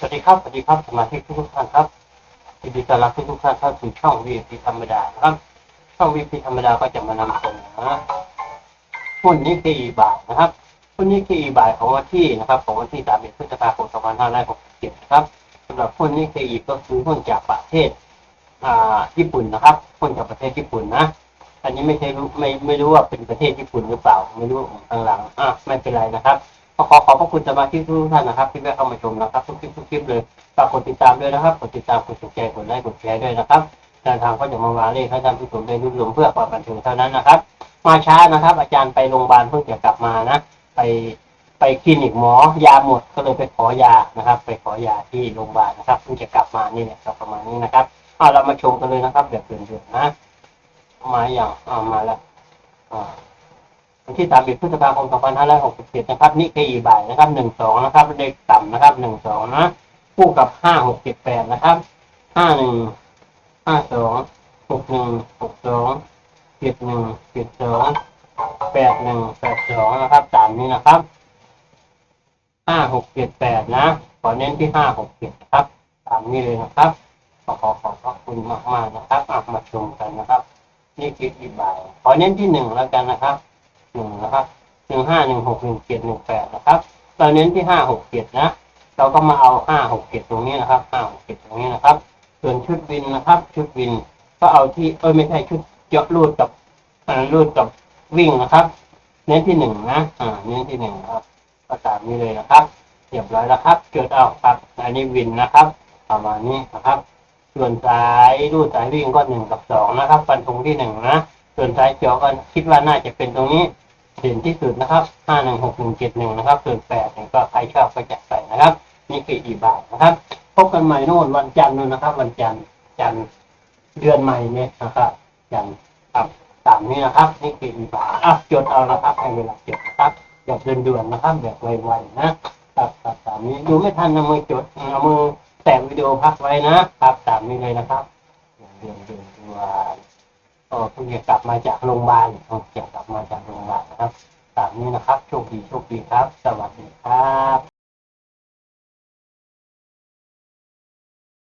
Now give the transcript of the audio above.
สวัสดีครับ สวัสดีครับสมาชิกทุกท่านครับยินดีต้อนรับทุกท่านเข้าสู่ช่อง VIP ธรรมดานะครับ ช่อง VIP ธรรมดาก็จะมานำเสนอหุ้นนิกเกอีบายนะครับหุ้นนิกเกอีบายของวันที่นะครับของวันที่31พฤษภาคม2567นะครับสำหรับหุ้นนิกเกอีก็คือหุ้นจากประเทศอ่าญี่ปุ่นนะครับหุ้นจากประเทศญี่ปุ่นนะ อันนี้ไม่ใช่รู้ไม่ไม่รู้ว่าเป็นประเทศญี่ปุ่นหรือเปล่า ไม่รู้ข้างหลังอะไม่เป็นไรนะครับ ก็ขอขอบพระคุณสมาชิกทุกท่านนะครับ ที่ได้เข้ามาชมนะครับทุกคลิปทุกคลิปเลยฝากกดติดตามด้วยนะครับกดติดตามกดถูกใจกดไลค์กดแชร์ด้วยนะครับแนวทางก็จะมาวาเลขให้ท่านผู้ชมได้รู้รวมเพื่อความบันเทิงเท่านั้นนะครับ มาช้านะครับ อาจารย์ไปโรงพยาบาลเพิ่งจะกลับมานะไปไปคลินิกหมอยาหมดก็เลยไปขอยานะครับ ไปขอยาที่โรงพยาบาลนะครับเพิ่งจะกลับมานี่แหละประมาณนี้นะครับเอาเรามาชมกันเลยนะครับแบบเดือนๆนะ มาอย่างเอามาแล้วอ่าันที่สามสิบพฤษภาคมสองพันห้าร้อยหกสิบเจ็ดนะครับนี่คือบ่ายนะครับหนึ่งสองนะครับเลขต่ำนะครับหนึ่งสองนะ คู่กับห้าหกเจ็ดแปดนะครับห้าหนึ่งห้าสองหกหนึ่งหกสองเจ็ดหนึ่งเจ็ดสองแปดหนึ่งแปดสองนะครับ ตามนี้นะครับห้าหกเจ็ดแปดนะ ขอเน้นที่ห้าหกเจ็ดครับ ตามนี้เลยนะครับ ขอขอขอบพระคุณมากมากนะครับมาชมกันนะครับ นี่คืออีบาย ขอเน้นที่หนึ่งแล้วกันนะครับ หนึ่งนะครับหนึ่งห้าหนึ่งหกหนึ่งเจ็ดหนึ่งแปดนะครับ เราเน้นที่ห้าหกเจ็ดนะ เราก็มาเอาห้าหกเจ็ดตรงนี้นะครับห้าหกเจ็ดตรงนี้นะครับ ส่วนชุดวินนะครับ ชุดวินก็เอาที่เออไม่ใช่ชุดเจาะรูดกับรูดกับวิ่งนะครับ เน้นที่หนึ่งนะอ่าเน้นที่หนึ่งครับก็ตามนี้เลยนะครับเรียบร้อยแล้วครับจดเอาครับอันนี้วินนะครับประมาณนี้นะครับ ส่วนสายรูดสายวิ่งก็หนึ่งกับสองนะครับฟันธงที่หนึ่งนะส่วนสายเจาะก็คิดว่าน่าจะเป็นตรงนี้ เด่นที่สุดนะครับห้าหนึ่งหกหนึ่งเจ็ดหนึ่งนะครับส่วนแปดเนี่ยก็ใครชอบก็จัดใส่นะครับ นี่คืออีบาทนะครับ พบกันใหม่โน่นวันจันทร์นู่นนะครับ วันจันทร์จันทร์เดือนใหม่เนี่ยนะครับจันทร์ครับตามนี้นะครับ นี่คืออีบาทอะจดเอานะครับให้เวลาจดนะครับแบบด่วนๆนะครับแบบไวๆนะครับครับตามนี้ดูไม่ทันนะมือจดเอามือแต่วิดีโอพักไว้นะครับ ตามนี้เลยนะครับเดือนเดือนเดือน ก็เพิ่งจะกลับมาจากโรงพยาบาลเพิ่งจะกลับมาจากโรงพยาบาลนะครับตามนี้นะครับโชคดีโชคดีครับ สวัสดีครับ